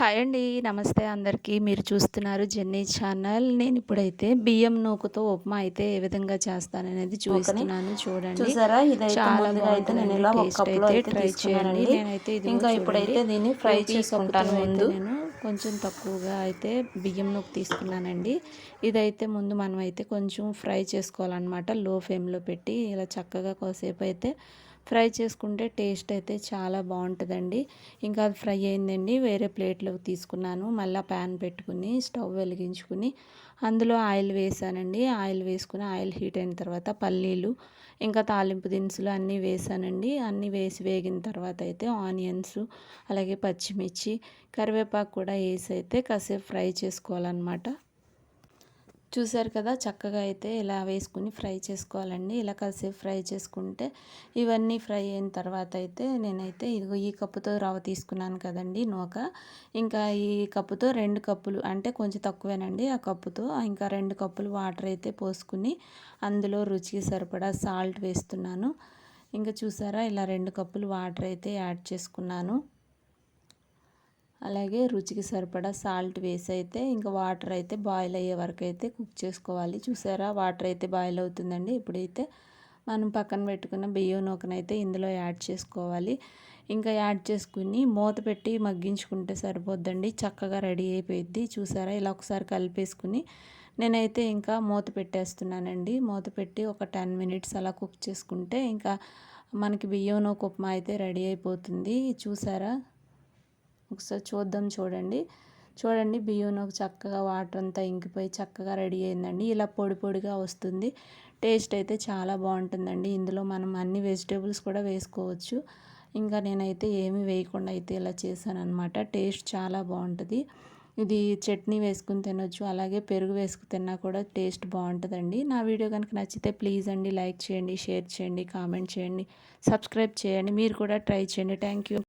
Hi అండి. నమస్తే అందరికీ. మీరు చూస్తున్నారు జెన్నీ ఛానల్. నేను ఇప్పుడైతే బియ్యం నూకుతో ఉప్మా అయితే ఏ విధంగా చేస్తాననేది చూస్తున్నాను చూడండి. చూసారా? ఇదైతే చాలా అయితే నేను ఇలా ఒక టేస్ట్ కప్లో అయితే ట్రై చేయండి. నేనైతే ఇది ఇంకా ఇప్పుడైతే దీన్ని ఫ్రై చేసుకుంటాను ముందు. నేను కొంచెం తక్కువగా అయితే బియ్యం నూకు తీసుకున్నానండి. ఇదైతే ముందు మనం అయితే కొంచెం ఫ్రై చేసుకోవాలన్నమాట. లో ఫ్లేమ్లో పెట్టి ఇలా చక్కగా కాసేపు అయితే ఫ్రై చేసుకుంటే టేస్ట్ అయితే చాలా బాగుంటుందండి. ఇంకా అది ఫ్రై అయిందండి. వేరే ప్లేట్లోకి తీసుకున్నాను. మళ్ళీ ప్యాన్ పెట్టుకుని స్టవ్ వెలిగించుకుని అందులో ఆయిల్ వేసానండి. ఆయిల్ వేసుకుని ఆయిల్ హీట్ అయిన తర్వాత పల్లీలు ఇంకా తాలింపు దినుసులు అన్నీ వేసానండి. అన్నీ వేసి వేగిన తర్వాత అయితే ఆనియన్స్ అలాగే పచ్చిమిర్చి కరివేపాకు కూడా వేసి అయితే కాసేపు ఫ్రై చేసుకోవాలన్నమాట. చూసారు కదా చక్కగా అయితే ఇలా వేసుకుని ఫ్రై చేసుకోవాలండి. ఇలా కాసేపు ఫ్రై చేసుకుంటే ఇవన్నీ ఫ్రై అయిన తర్వాత అయితే నేనైతే ఇదిగో ఈ కప్పుతో రవ్వ తీసుకున్నాను కదండి నూక. ఇంకా ఈ కప్పుతో రెండు కప్పులు అంటే కొంచెం తక్కువేనండి ఆ కప్పుతో ఇంకా రెండు కప్పులు వాటర్ అయితే పోసుకుని అందులో రుచికి సరిపడా సాల్ట్ వేస్తున్నాను. ఇంకా చూసారా ఇలా రెండు కప్పులు వాటర్ అయితే యాడ్ చేసుకున్నాను. అలాగే రుచికి సరిపడా సాల్ట్ వేసి అయితే ఇంకా వాటర్ అయితే బాయిల్ అయ్యే వరకు అయితే కుక్ చేసుకోవాలి. చూసారా? వాటర్ అయితే బాయిల్ అవుతుందండి. ఇప్పుడైతే మనం పక్కన పెట్టుకున్న బియ్యం నూకనైతే ఇందులో యాడ్ చేసుకోవాలి. ఇంకా యాడ్ చేసుకుని మూత పెట్టి మగ్గించుకుంటే సరిపోద్దండి. చక్కగా రెడీ అయిపోయిద్ది. చూసారా? ఇలా ఒకసారి కలిపేసుకుని నేనైతే ఇంకా మూత పెట్టేస్తున్నానండి. మూత పెట్టి ఒక టెన్ మినిట్స్ అలా కుక్ చేసుకుంటే ఇంకా మనకి బియ్యం నూక ఉప్మా అయితే రెడీ అయిపోతుంది. చూసారా? ఒకసారి చూద్దాం చూడండి. చూడండి బియ్యంలోకి చక్కగా వాటర్ అంతా ఇంకిపోయి చక్కగా రెడీ అయిందండి. ఇలా పొడి పొడిగా వస్తుంది. టేస్ట్ అయితే చాలా బాగుంటుందండి. ఇందులో మనం అన్ని వెజిటేబుల్స్ కూడా వేసుకోవచ్చు. ఇంకా నేనైతే ఏమీ వేయకుండా అయితే ఇలా చేశాను అనమాట టేస్ట్ చాలా బాగుంటుంది. ఇది చట్నీ వేసుకుని తినొచ్చు అలాగే పెరుగు వేసుకు తిన్నా కూడా టేస్ట్ బాగుంటుందండి. నా వీడియో కనుక నచ్చితే ప్లీజ్ అండి లైక్ చేయండి షేర్ చేయండి కామెంట్ చేయండి సబ్స్క్రైబ్ చేయండి. మీరు కూడా ట్రై చేయండి. Thank you.